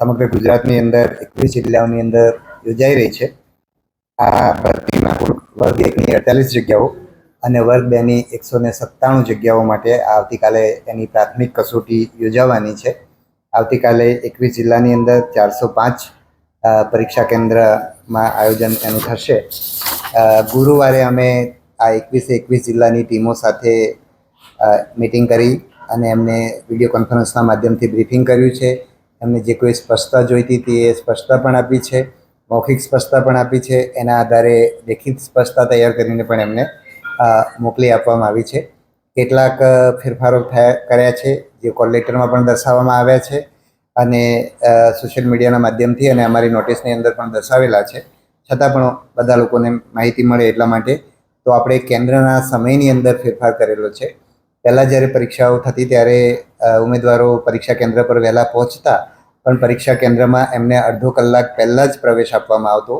સમગ્ર ગુજરાતની અંદર એકવીસ જિલ્લાઓની અંદર યોજાઈ રહી છે. આ ભરતીમાં કુલ વર્ગ એકની અડતાલીસ જગ્યાઓ અને વર્ગ બેની એકસો ને સત્તાણું જગ્યાઓ માટે આવતીકાલે એની પ્રાથમિક કસોટી યોજાવાની છે. આવતીકાલે એકવીસ જિલ્લાની અંદર ચારસો પાંચ પરીક્ષા કેન્દ્રમાં આયોજન એનું થશે. ગુરુવારે અમે આ એકવીસે એકવીસ જિલ્લાની ટીમો સાથે મિટિંગ કરી અને એમને વીડિયો કોન્ફરન્સના માધ્યમથી બ્રીફિંગ કર્યું છે. એમને જે કોઈ સ્પષ્ટતા જોઈતી હતી એ સ્પષ્ટતા પણ આપી છે. મૌખિક સ્પષ્ટતા પણ આપી છે. એના આધારે લેખિત સ્પષ્ટતા તૈયાર કરીને પણ એમને મોકલી આપવામાં આવી છે. કેટલાક ફેરફારો થયા, કર્યા છે, જે કોલ લેટરમાં પણ દર્શાવવામાં આવ્યા છે અને સોશિયલ મીડિયાના માધ્યમથી અને અમારી નોટિસની અંદર પણ દર્શાવેલા છે. છતાં પણ બધા લોકોને માહિતી મળે એટલા માટે તો આપણે કેન્દ્રના સમયની અંદર ફેરફાર કરેલો છે. પહેલાં જ્યારે પરીક્ષાઓ થતી ત્યારે ઉમેદવારો પરીક્ષા કેન્દ્ર પર વહેલા પહોંચતા, પણ પરીક્ષા કેન્દ્રમાં એમને અડધો કલાક પહેલાં જ પ્રવેશ આપવામાં આવતો.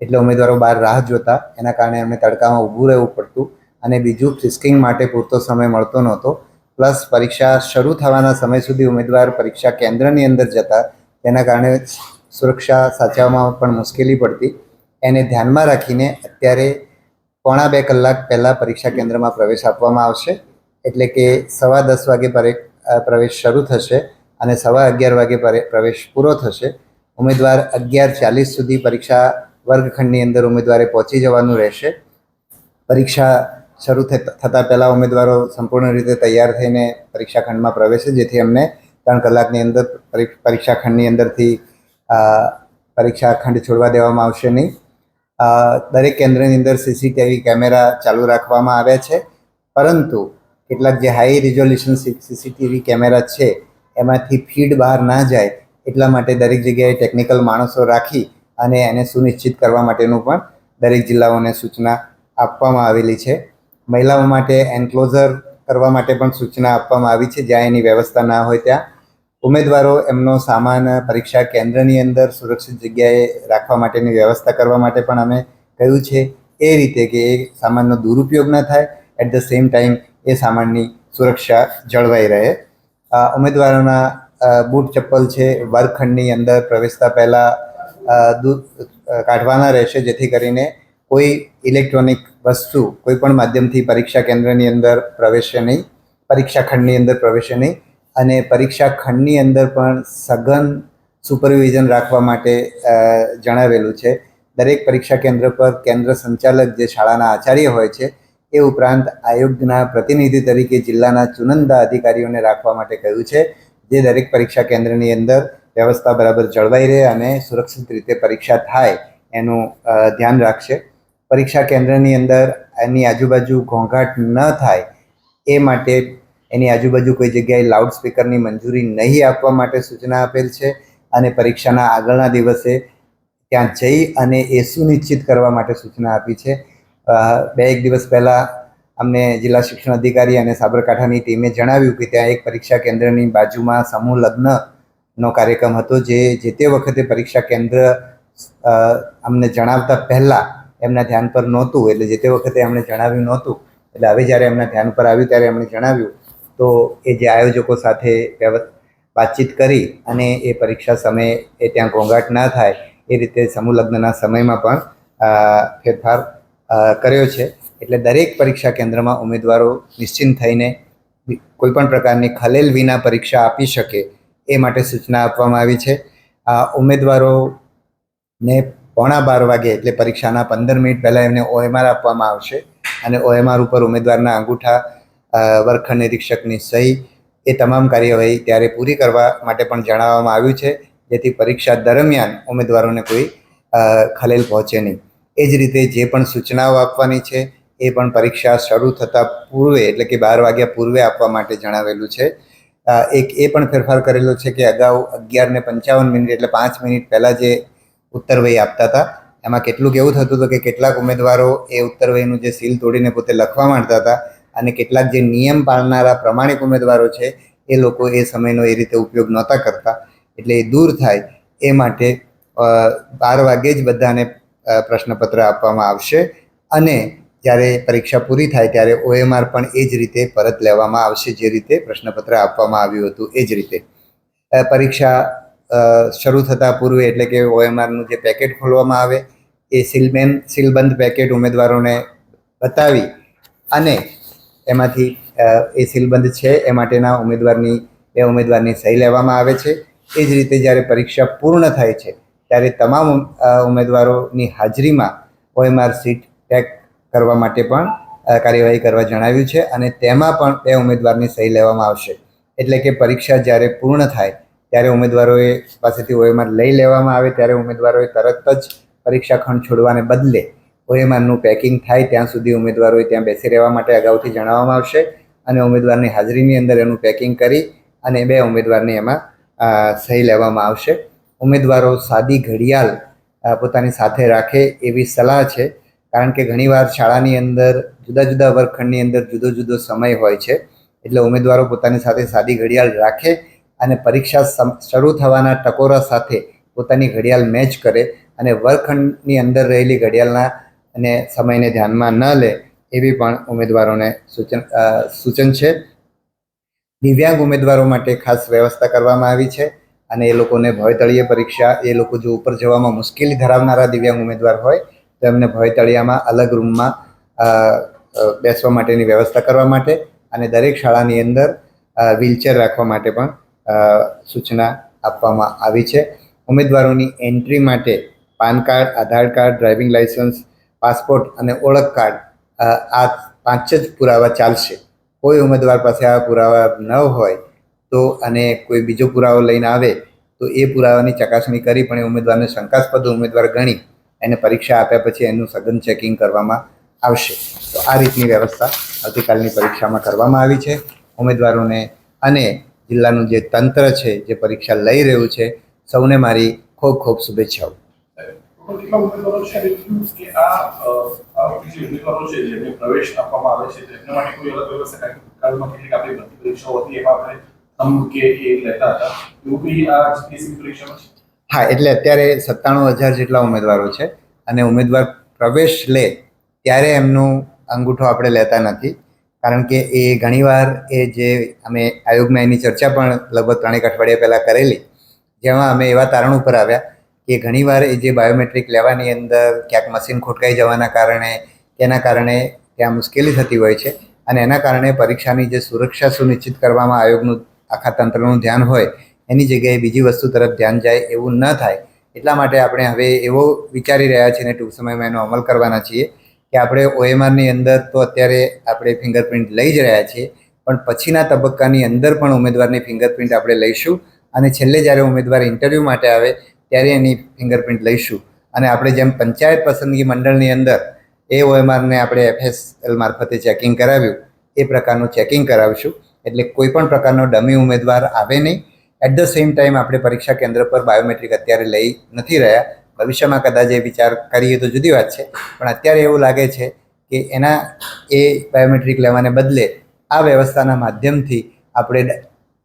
એટલે ઉમેદવારો બહાર રાહ જોતા, એના કારણે એમને તડકામાં ઊભું રહેવું પડતું અને બીજું ફ્રિસ્કિંગ માટે પૂરતો સમય મળતો નહોતો. પ્લસ પરીક્ષા શરૂ થવાના સમય સુધી ઉમેદવાર પરીક્ષા કેન્દ્રની અંદર જતા, તેના કારણે સુરક્ષા સાચવવામાં પણ મુશ્કેલી પડતી. એને ધ્યાનમાં રાખીને અત્યારે પોણા બે કલાક પહેલાં પરીક્ષા કેન્દ્રમાં પ્રવેશ આપવામાં આવશે. એટલે કે સવા દસ વાગે પરે- પ્રવેશ શરૂ થશે અને સવા અગિયાર વાગે પરે- પ્રવેશ પૂરો થશે. ઉમેદવાર અગિયાર ચાલીસ સુધી પરીક્ષા વર્ગખંડની અંદર ઉમેદવારે પહોંચી જવાનું રહેશે. પરીક્ષા શરૂ થતા પહેલાં ઉમેદવારો સંપૂર્ણ રીતે તૈયાર થઈને પરીક્ષા ખંડમાં પ્રવેશે, જેથી અમને ત્રણ કલાકની અંદર પરીક્ષા ખંડની અંદરથી પરીક્ષા ખંડ છોડવા દેવામાં આવશે નહીં. દરેક કેન્દ્રની અંદર સીસીટીવી કેમેરા ચાલુ રાખવામાં આવ્યા છે. પરંતુ કેટલાક જે હાઈ રિઝોલ્યુશન સીસીટીવી કેમેરા છે, એમાંથી ફીડ બહાર ના જાય એટલા માટે દરેક જગ્યાએ ટેકનિકલ માણસો રાખી અને એને સુનિશ્ચિત કરવા માટેનું પણ દરેક જિલ્લાઓને સૂચના આપવામાં આવેલી છે. મહિલાઓ માટે એન્ક્લોઝર કરવા માટે પણ સૂચના આપવામાં આવી છે. જ્યાં એની વ્યવસ્થા ના હોય ત્યાં. ઉમેદવારો એમનો સામાન, પરીક્ષા કેન્દ્રની અંદર સુરક્ષિત જગ્યાએ રાખવા માટેની વ્યવસ્થા કરવા માટે પણ અમે કહ્યું છે. એ રીતે કે એ સામાનનો દુરુપયોગ ન થાય, એટ ધ સેમ ટાઈમ એ સામાનની સુરક્ષા જળવાઈ રહે. ઉમેદવારોના બૂટ ચપ્પલ છે, વર્ગખંડની અંદર પ્રવેશતા પહેલાં દૂર કાઢવાના રહેશે, જેથી કરીને કોઈ ઇલેક્ટ્રોનિક વસ્તુ કોઈ પણ માધ્યમથી પરીક્ષા કેન્દ્રની અંદર પ્રવેશે નહીં, પરીક્ષા ખંડની અંદર પ્રવેશે નહીં. અને પરીક્ષા ખંડની અંદર પણ સઘન સુપરવિઝન રાખવા માટે જણાવેલું છે. દરેક પરીક્ષા કેન્દ્ર પર કેન્દ્ર સંચાલક જે શાળાના આચાર્ય હોય છે, એ ઉપરાંત આયોગના પ્રતિનિધિ તરીકે જિલ્લાના ચુનંદા અધિકારીઓને રાખવા માટે કહ્યું છે, જે દરેક પરીક્ષા કેન્દ્રની અંદર વ્યવસ્થા બરાબર જળવાઈ રહે અને સુરક્ષિત રીતે પરીક્ષા થાય એનું ધ્યાન રાખશે. પરીક્ષા કેન્દ્રની અંદર એની આજુબાજુ ઘોંઘાટ ન થાય એ માટે એની આજુબાજુ કોઈ જગ્યાએ લાઉડ સ્પીકરની મંજૂરી નહીં આપવા માટે સૂચના આપેલ છે અને પરીક્ષાના આગળના દિવસે ત્યાં જઈ અને એ સુનિશ્ચિત કરવા માટે સૂચના આપી છે. બે એક દિવસ પહેલાં અમને જિલ્લા શિક્ષણ અધિકારી અને સાબરકાંઠાની ટીમે જણાવ્યું કે ત્યાં એક પરીક્ષા કેન્દ્રની બાજુમાં સમૂહ લગ્નનો કાર્યક્રમ હતો જે જે તે વખતે પરીક્ષા કેન્દ્ર અમને જણાવતા પહેલાં એમના ધ્યાન પર નહોતું, એટલે જે તે વખતે એમણે જણાવ્યું નહોતું, એટલે હવે જ્યારે એમના ધ્યાન પર આવ્યું ત્યારે એમણે જણાવ્યું તો એ જે આયોજકો સાથે વાતચીત કરી અને એ પરીક્ષા સમયે એ ત્યાં ઘોંઘાટ ના થાય, એ રીતે સમૂહ લગ્નના સમયમાં પણ ફેરફાર કર્યો છે. એટલે દરેક પરીક્ષા કેન્દ્રમાં ઉમેદવારો નિશ્ચિંત થઈને કોઈપણ કોઈ પણ પ્રકારની ખલેલ વિના પરીક્ષા આપી શકે એ માટે સૂચના આપવામાં આવી છે. આ ઉમેદવારોને પોણા બાર વાગે એટલે પરીક્ષાના પંદર મિનિટ પહેલાં એમને ઓએમઆર આપવામાં આવશે અને ઓએમઆર ઉપર ઉમેદવારના અંગૂઠા અ, વર્ગખંડ નિરીક્ષકની સહી એ તમામ કાર્યવાહી ત્યારે પૂરી કરવા માટે પણ જણાવવામાં આવ્યું છે જેથી પરીક્ષા દરમિયાન ઉમેદવારોને કોઈ ખલેલ પહોંચે નહીં. એ જ રીતે જે પણ સૂચનાઓ આપવાની છે એ પણ પરીક્ષા શરૂ થતાં પૂર્વે એટલે કે બાર વાગ્યા પૂર્વે આપવા માટે જણાવેલું છે. એક એ પણ ફેરફાર કરેલો છે કે અગાઉ અગિયાર ને પંચાવન મિનિટ એટલે પાંચ મિનિટ પહેલાં જે ઉત્તરવય આપતા હતા એમાં કેટલુંક એવું થતું હતું કે કેટલાક ઉમેદવારો એ ઉત્તરવયનું જે સીલ તોડીને પોતે લખવા માંડતા હતા અને કેટલાક જે નિયમ પાળનારા પ્રમાણિક ઉમેદવારો છે, એ લોકો એ સમયનો એ રીતે ઉપયોગ નહોતા કરતા. એટલે એ દૂર થાય એ માટે બાર વાગે જ બધાને પ્રશ્નપત્ર આપવામાં આવશે. અને જ્યારે પરીક્ષા પૂરી થાય ત્યારે ઓએમઆર પણ એ જ રીતે પરત લેવામાં આવશે, જે રીતે પ્રશ્નપત્ર આપવામાં આવ્યું હતું, એ જ રીતે. પરીક્ષા શરૂ થતાં પૂર્વે એટલે કે ઓએમઆરનું જે પેકેટ ખોલવામાં આવે, એ સીલબેન સીલબંધ પેકેટ ઉમેદવારોને બતાવી અને એમાંથી એ સીલબંધ છે, એ માટેના ઉમેદવારની એ ઉમેદવારની સહી લેવામાં આવે છે. એ જ રીતે જ્યારે પરીક્ષા પૂર્ણ થાય છે, ત્યારે તમામ ઉમેદવારોની હાજરીમાં ઓએમઆર સીટ પેક કરવા માટે પણ કાર્યવાહી કરવા જણાવ્યું છે અને તેમાં પણ બે ઉમેદવારની સહી લેવામાં આવશે. એટલે કે પરીક્ષા જ્યારે પૂર્ણ થાય, ત્યારે ઉમેદવારોએ પાસેથી ઓએમઆર લઈ લેવામાં આવે, ત્યારે ઉમેદવારોએ તરત જ પરીક્ષા ખંડ છોડવાને બદલે ઓએમઆરનું પેકિંગ થાય ત્યાં સુધી ઉમેદવારોએ ત્યાં બેસી રહેવા માટે અગાઉથી જણાવવામાં આવશે. અને ઉમેદવારની હાજરીની અંદર એનું પેકિંગ કરી અને બે ઉમેદવારની એમાં સહી લેવામાં આવશે. ઉમેદવારો સાદી ઘડિયાળ પોતાની સાથે રાખે એવી સલાહ છે. કારણ કે ઘણીવાર શાળાની અંદર, જુદા જુદા વર્ગખંડની અંદર જુદો જુદો સમય હોય છે. એટલે ઉમેદવારો પોતાની સાથે સાદી ઘડિયાળ રાખે અને પરીક્ષા શરૂ થવાના ટકોરા સાથે પોતાની ઘડિયાળ મેચ કરે અને વર્ગખંડની અંદર રહેલી ઘડિયાળના અને સમયને ધ્યાનમાં ન લે એવી પણ ઉમેદવારોને સૂચન સૂચન છે. દિવ્યાંગ ઉમેદવારો માટે ખાસ વ્યવસ્થા કરવામાં આવી છે અને એ લોકોને ભયતળીય પરીક્ષા, એ લોકો જો ઉપર જવામાં મુશ્કેલી ધરાવનારા દિવ્યાંગ ઉમેદવાર હોય, તો એમને ભયતળિયામાં અલગ રૂમમાં બેસવા માટેની વ્યવસ્થા કરવા માટે અને દરેક શાળાની અંદર વ્હીલચેર રાખવા માટે પણ સૂચના આપવામાં આવી છે. ઉમેદવારોની એન્ટ્રી માટે PAN card, Aadhaar card, driving licence passport અને ઓળખ કાર્ડ આ પાંચ જ પુરાવા ચાલશે. કોઈ ઉમેદવાર પાસે આ પુરાવા ન હોય તો અને કોઈ બીજો પુરાવો લઈને આવે તો એ પુરાવાની ચકાસણી કરી પણ એ ઉમેદવારને શંકાસ્પદ ઉમેદવાર ગણી એને પરીક્ષા આપ્યા પછી એનું સઘન ચેકિંગ કરવામાં આવશે. તો આ રીતની વ્યવસ્થા આવતીકાલની પરીક્ષામાં કરવામાં આવી છે. ઉમેદવારોને અને જિલ્લાનું જે તંત્ર છે, જે પરીક્ષા લઈ રહ્યું છે, સૌને મારી ખૂબ ખૂબ શુભેચ્છાઓ. કેટલા ઉમેદવારો છે? અને કેવું કે આ જે ઉમેદવારો છે? જેમને પ્રવેશ આપવામાં આવે છે. તેમને માટે કોઈ અલગ વ્યવસ્થા કારણ કે કાલમાં કેટલીક આપણી ભરતી પરીક્ષાઓ હતી એમાં આપણે થંભ કે એ લેતા હતા. એવું બી આ જીપીએસસી પરીક્ષામાં છે? હા, એટલે અત્યારે સત્તાણું હજાર જેટલા ઉમેદવારો છે અને ઉમેદવાર પ્રવેશ લે ત્યારે એમનું અંગૂઠો આપણે લેતા નથી. કારણ કે એ ઘણીવાર એ જે અમે આયોગમાં એની ચર્ચા પણ લગભગ ત્રણેક અઠવાડિયા પહેલાં કરેલી, જેમાં અમે એવા તારણ ઉપર આવ્યા કે ઘણીવાર એ જે બાયોમેટ્રિક લેવાની અંદર ક્યાંક મશીન ખોટકાઈ જવાના કારણે, તેના કારણે ત્યાં મુશ્કેલી થતી હોય છે. અને એના કારણે પરીક્ષાની જે સુરક્ષા સુનિશ્ચિત કરવામાં આયોગનું આખા તંત્રનું ધ્યાન હોય, એની જગ્યાએ બીજી વસ્તુ તરફ ધ્યાન જાય એવું ન થાય. એટલા માટે આપણે હવે એવો વિચારી રહ્યા છીએ અને ટૂંક સમયમાં એનો અમલ કરવાના છીએ કે આપણે ઓએમઆરની અંદર તો અત્યારે આપણે ફિંગરપ્રિન્ટ લઈ જ રહ્યા છીએ, પણ પછીના તબક્કાની અંદર પણ ઉમેદવારની ફિંગરપ્રિન્ટ આપણે લઈશું. અને છેલ્લે જ્યારે ઉમેદવાર ઇન્ટરવ્યૂ માટે આવે ત્યારે એની ફિંગરપ્રિન્ટ લઈશું. અને આપણે જેમ પંચાયત પસંદગી મંડળની અંદર એ ઓએમઆરને આપણે એફએસએલ મારફતે ચેકિંગ કરાવ્યું, એ પ્રકારનું ચેકિંગ કરાવીશું. એટલે કોઈ પણ પ્રકારનો ડમી ઉમેદવાર આવે નહીં. એટ ધ સેમ ટાઈમ આપણે પરીક્ષા કેન્દ્ર પર બાયોમેટ્રિક અત્યારે લઈ નથી રહ્યા. ભવિષ્યમાં કદાચ એ વિચાર કરીએ તો જુદી વાત છે. પણ અત્યારે એવું લાગે છે કે એના એ બાયોમેટ્રિક લેવાને બદલે આ વ્યવસ્થાના માધ્યમથી આપણે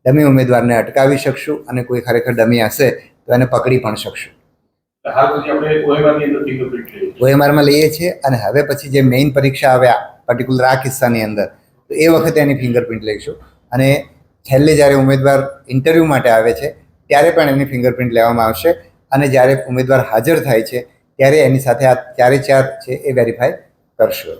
ડમી ઉમેદવારને અટકાવી શકશું અને કોઈ ખરેખર ડમી હશે તો એને પકડી પણ શકશું. ઓએમઆરમાં લઈએ છીએ અને હવે પછી જે મેઇન પરીક્ષા આવ્યા પર્ટિક્યુલર આ કિસ્સાની અંદર તો એ વખતે એની ફિંગરપ્રિન્ટ લઈશું. અને છેલ્લે જ્યારે ઉમેદવાર ઇન્ટરવ્યૂ માટે આવે છે ત્યારે પણ એની ફિંગરપ્રિન્ટ લેવામાં આવશે. અને જ્યારે ઉમેદવાર હાજર થાય છે ત્યારે એની સાથે આ ચારે ચાર છે એ વેરીફાઈ કરશું.